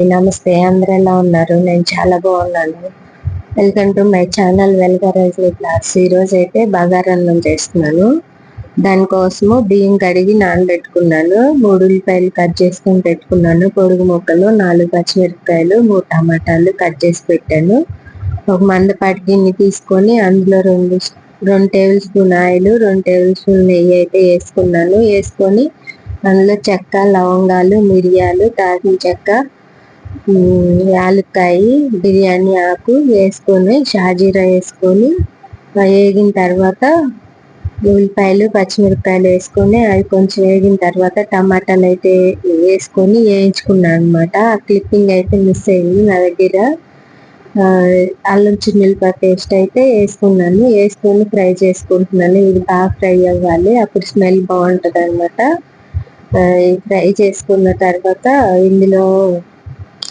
నమస్తే అందరూ ఎలా ఉన్నారు? నేను చాలా బాగున్నాను. వెల్కమ్ టు మై ఛానల్ వెల్గరైజ్ క్లాస్. ఈ అయితే బగారన్నం చేస్తున్నాను. దానికోసము బియ్యం కడిగి నానబెట్టుకున్నాను మూడు ఉల్లిపాయలు కట్ చేసుకొని పెట్టుకున్నాను. పొడుగు ముక్కలు నాలుగు పచ్చిమిరపకాయలు మూడు టమాటాలు కట్ చేసి పెట్టాను. ఒక మందపాటి గిన్నె తీసుకొని అందులో రెండు రెండు టేబుల్ స్పూన్ ఆయిల్ రెండు టేబుల్ స్పూన్ నెయ్యి అయితే వేసుకున్నాను. వేసుకొని అందులో చెక్క లవంగాలు మిరియాలు దాల్చిన చెక్క యాలక్కాయ బిర్యానీ ఆకు వేసుకొని షాజీరా వేసుకొని వేగిన తర్వాత ఉల్లిపాయలు పచ్చిమిరపకాయలు వేసుకొని అవి కొంచెం వేగిన తర్వాత టమాటాలు అయితే వేసుకొని వేయించుకున్నాను అనమాట ఆ క్లిప్పింగ్ అయితే మిస్ అయింది నా దగ్గర. అల్లం చిన్నులపాయ పేస్ట్ అయితే వేసుకున్నాను. వేసుకొని ఫ్రై చేసుకుంటున్నాను. ఇది బాగా ఫ్రై అవ్వాలి. అప్పుడు స్మెల్ బాగుంటుంది అనమాట ఫ్రై చేసుకున్న తర్వాత ఇందులో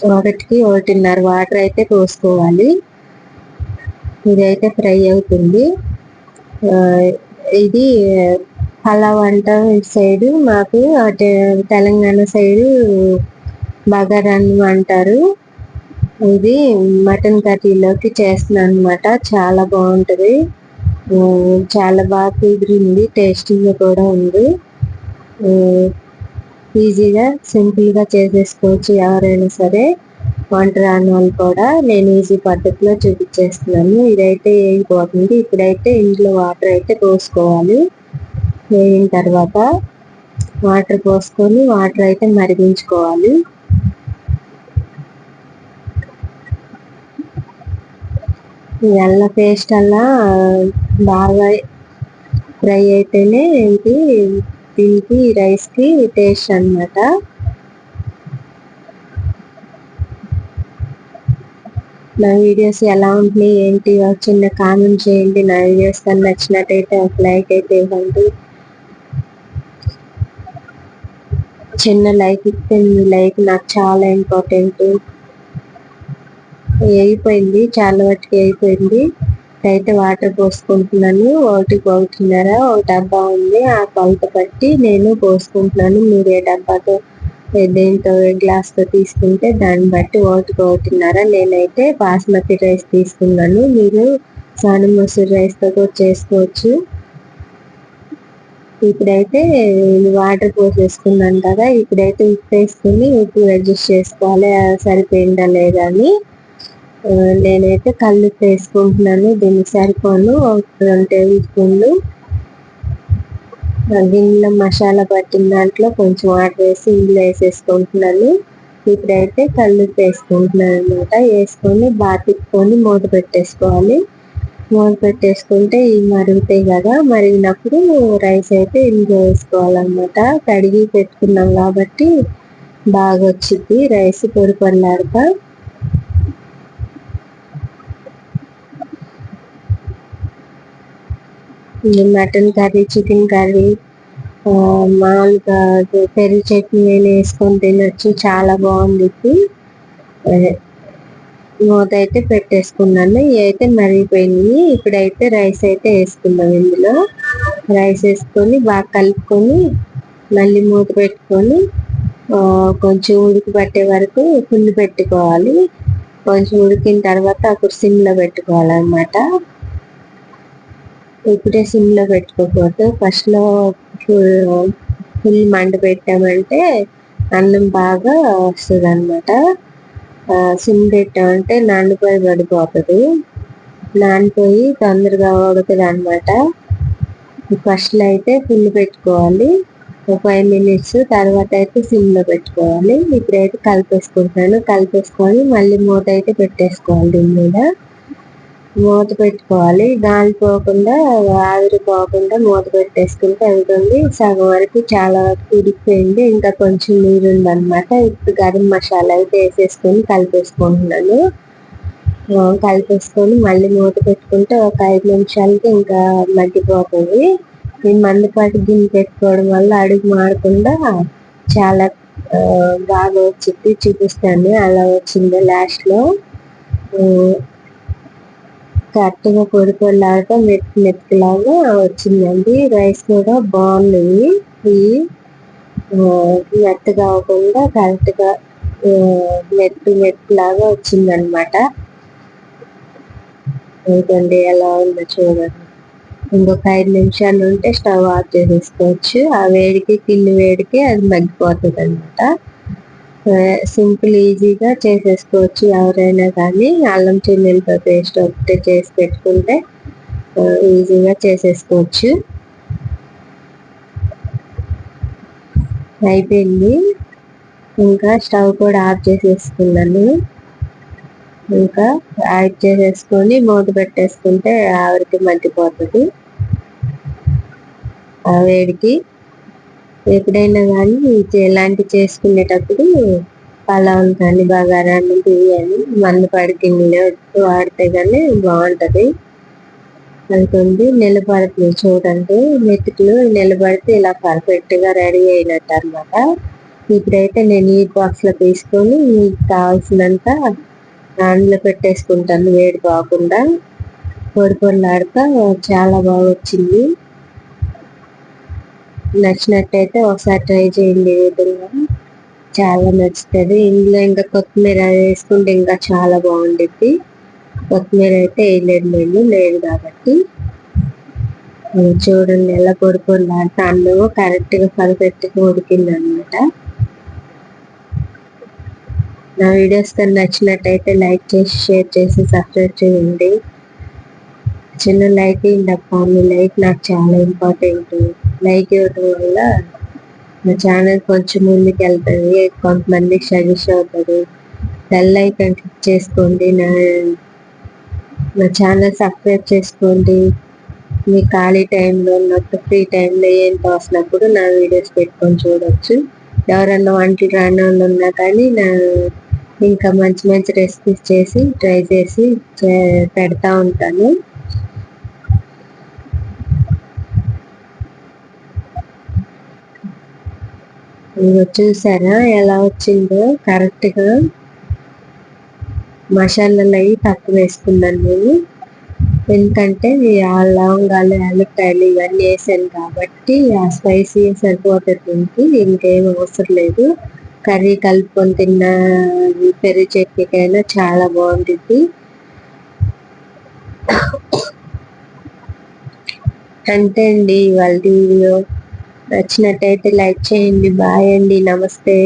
ఒకటికి ఒకటిన్నర వాటర్ అయితే పోసుకోవాలి. ఇదైతే ఫ్రై అవుతుంది. ఇది పలావ్ వంట సైడు మాకు అటు తెలంగాణ సైడు బగారన్నం అంటారు. ఇది మటన్ కర్రీలోకి చేస్తున్నాను అనమాట చాలా బాగుంటుంది. చాలా బాగా కుదిరింది. టేస్టీగా కూడా ఉంది. ఈజీగా సింపుల్గా చేసేసుకోవచ్చు ఎవరైనా సరే. వంట రాని వాళ్ళు కూడా నేను ఈజీ పద్ధతిలో చూపించేస్తున్నాను. ఇదైతే వేగిపోతుంది ఇప్పుడైతే ఇంట్లో వాటర్ అయితే పోసుకోవాలి. వేయిన తర్వాత వాటర్ పోసుకొని వాటర్ అయితే మరిగించుకోవాలి. ఎల్ల పేస్ట్ అలా బాగా ఫ్రై అయితేనే ఏంటి దీనికి రైస్కి టేస్ట్ అనమాట నా వీడియోస్ ఎలా ఉంటుంది ఏంటి చిన్న కామెంట్ చేయండి. నా వీడియోస్ కానీ నచ్చినట్టయితే ఒక లైక్ అయితే ఇవ్వండి. చిన్న లైక్ ఇస్తే మీ లైక్ నాకు చాలా ఇంపార్టెంట్. అయిపోయింది చాలా వాటికి అయిపోయింది. అయితే వాటర్ పోసుకుంటున్నాను. ఒకటి ఒకటిన్నర ఒక డబ్బా ఉంది. ఆ కొలత బట్టి నేను పోసుకుంటున్నాను. మీరు ఏ డబ్బాతో దేంతో గ్లాస్తో తీసుకుంటే దాన్ని బట్టి ఒకటికి ఒకటిన్నర నేనైతే బాస్మతి రైస్ తీసుకున్నాను. మీరు సానం మసూర్ రైస్తో కూడా చేసుకోవచ్చు. ఇప్పుడైతే వాటర్ పోసేసుకున్నాను కదా. ఇప్పుడైతే ఉప్పు వేసుకుని ఉప్పు అడ్జస్ట్ చేసుకోవాలి. సరిపోయిందా లేదా అని. నేనైతే కళ్ళు వేసుకుంటున్నాను దీనికి సరిపోను. రెండు టేబుల్ స్పూన్లు. దీనిలో మసాలా పట్టిన దాంట్లో కొంచెం వాటర్ వేసి ఇందులో వేసేసుకుంటున్నాను. ఇప్పుడైతే కళ్ళు వేసుకుంటున్నాను అనమాట వేసుకొని బాగా తిప్పుకొని మూత పెట్టేసుకోవాలి. మూత పెట్టేసుకుంటే ఇవి మరుగుతాయి కదా. మరిగినప్పుడు రైస్ అయితే ఇందులో వేసుకోవాలన్నమాట. కడిగి పెట్టుకున్నాం కాబట్టి బాగా వచ్చింది. రైస్ పొడి మటన్ కర్రీ చికెన్ కర్రీ మామూలుగా పెరుగు చట్నీ అయినా వేసుకొని తినొచ్చు. చాలా బాగుంది మూత అయితే పెట్టేసుకున్నాను. ఇవి అయితే మరిగిపోయినాయి. ఇప్పుడైతే రైస్ అయితే వేసుకున్నాం ఇందులో. రైస్ వేసుకొని బాగా కలుపుకొని మళ్ళీ మూత పెట్టుకొని కొంచెం ఉడికి పట్టే వరకు ఫుల్ పెట్టుకోవాలి. కొంచెం ఉడికిన తర్వాత అప్పుడు సిమ్లో పెట్టుకోవాలన్నమాట. ఇప్పుడే సిమ్లో పెట్టుకోకూడదు ఫస్ట్లో ఫుల్ ఫుల్ మంట పెట్టామంటే అన్నం బాగా వస్తుంది అనమాట సిమ్ పెట్టామంటే నానిపోయి పడిపోతుంది. నానిపోయి తొందరగా ఉడకదు అనమాట ఫస్ట్లో అయితే ఫుల్ పెట్టుకోవాలి. ఒక ఫైవ్ మినిట్స్ తర్వాత అయితే సిమ్లో పెట్టుకోవాలి. ఇప్పుడైతే కలిపేసుకుంటాను కలిపేసుకొని మళ్ళీ మూత అయితే పెట్టేసుకోవాలి దీని మీద. మూత పెట్టుకోవాలి. గాలి పోకుండా ఆవిరి పోకుండా మూత పెట్టేసుకుంటే అవుతుంది. సగం వరకు చాలా వరకు ఉడికిపోయింది. ఇంకా కొంచెం నీరు ఉందన్నమాట. ఇప్పుడు గరం మసాలా అయితే వేసేసుకొని కలిపేసుకుంటున్నాను. కలిపేసుకొని మళ్ళీ మూత పెట్టుకుంటే ఒక ఐదు నిమిషాలకి ఇంకా మగ్గిపోతుంది. నేను మందపాటి గిన్నె పెట్టుకోవడం వల్ల అడుగు మారకుండా చాలా బాగా వచ్చింది. చూపిస్తాను. అలా వచ్చింది లాస్ట్లో. కరెక్ట్గా పొడి పొడిలాగా మెత్తి మెత్తలాగా వచ్చిందండి. రైస్ కూడా బాగున్నాయి ఇవి మెత్తగా అవ్వకుండా కరెక్ట్గా మెత్తు మెత్తులాగా వచ్చిందనమాట. ఇదండి ఎలా ఉందో చూడండి. ఇంకొక ఐదు నిమిషాలు ఉంటే స్టవ్ ఆఫ్ చేసేసుకోవచ్చు. ఆ వేడికి కిల్లు వేడికి అది మగ్గిపోతుంది అనమాట సింపుల్ ఈజీగా చేసేసుకోవచ్చు ఎవరైనా కానీ. అల్లం చిన్నెలతో పేస్ట్ ఒకటి చేసి పెట్టుకుంటే ఈజీగా చేసేసుకోవచ్చు. అయిపోయింది. ఇంకా స్టవ్ కూడా ఆఫ్ చేసేసుకున్నాను. ఇంకా యాడ్ చేసేసుకొని మూత పెట్టేసుకుంటే ఆవిరికి మగ్గిపోతుంది. ఆ వేడికి ఎప్పుడైనా కానీ ఇలాంటి చేసుకునేటప్పుడు పలావ్ కానీ బగారాన్ని బిర్యానీ మందపాడి గిన్నెలో వాడితే కానీ బాగుంటుంది. అనుకుంది నిలబడుతుంది చూడండి మెతుకులు నిలబడితే ఇలా పర్ఫెక్ట్గా రెడీ అయినట్టు అనమాట ఇప్పుడైతే నేను ఈ బాక్స్లో తీసుకొని మీకు కావాల్సినంత దానిలో పెట్టేసుకుంటాను. వేడి కాకుండా పొడి పొడిలాడుతా చాలా బాగా వచ్చింది నచ్చినట్టయితే ఒకసారి ట్రై చేయండి ఈ విధంగా. చాలా నచ్చుతుంది. ఇందులో ఇంకా కొత్తిమీర వేసుకుంటే ఇంకా చాలా బాగుండిద్ది. కొత్తిమీర అయితే వేయలేదు నేను లేదు కాబట్టి. చూడండి ఎలా పొడి దాంట్లో అన్నం కరెక్ట్గా పర్ఫెక్ట్గా ఉడికింది అనమాట నా వీడియోస్ కానీ నచ్చినట్టయితే లైక్ చేసి షేర్ చేసి సబ్స్క్రైబ్ చేయండి. చిన్న లైక్ అప్ప మీ లైక్ నాకు చాలా ఇంపార్టెంట్. లైక్ ఇవ్వడం వల్ల నా ఛానల్ కొంచెం ముందుకు వెళ్తుంది కొంతమందికి సజెస్ట్ అవుతుంది బెల్ ఐకాన్ క్లిక్ చేసుకోండి. నా నా ఛానల్ సబ్స్క్రైబ్ చేసుకోండి. మీ ఖాళీ టైంలో ఉన్నప్పుడు ఫ్రీ టైంలో ఏం తోసినప్పుడు నా వీడియోస్ పెట్టుకొని చూడవచ్చు ఎవరన్నా వంటలు రాని వాళ్ళు ఉన్నా కానీ నా ఇంకా మంచి మంచి రెసిపీస్ చేసి ట్రై చేసి పెడతా ఉంటాను. చూసారా ఎలా వచ్చిందో? కరెక్ట్గా మసాలాలు అవి తక్కువ వేసుకున్నాను నేను. ఎందుకంటే ఆ లవంగాలు యాలక్కాయలు ఇవన్నీ వేసాను కాబట్టి ఆ స్పైసీ సరిపోతుంది ఇంకేం అవసరం లేదు. కర్రీ కలుపుకొని తిన్న పెరుగు చట్నీకైనా చాలా బాగుంటుంది. అంతే అండి ఇవాళ వీడియో నచ్చినట్టయితే లైక్ చేయండి బాయ్ అండి నమస్తే.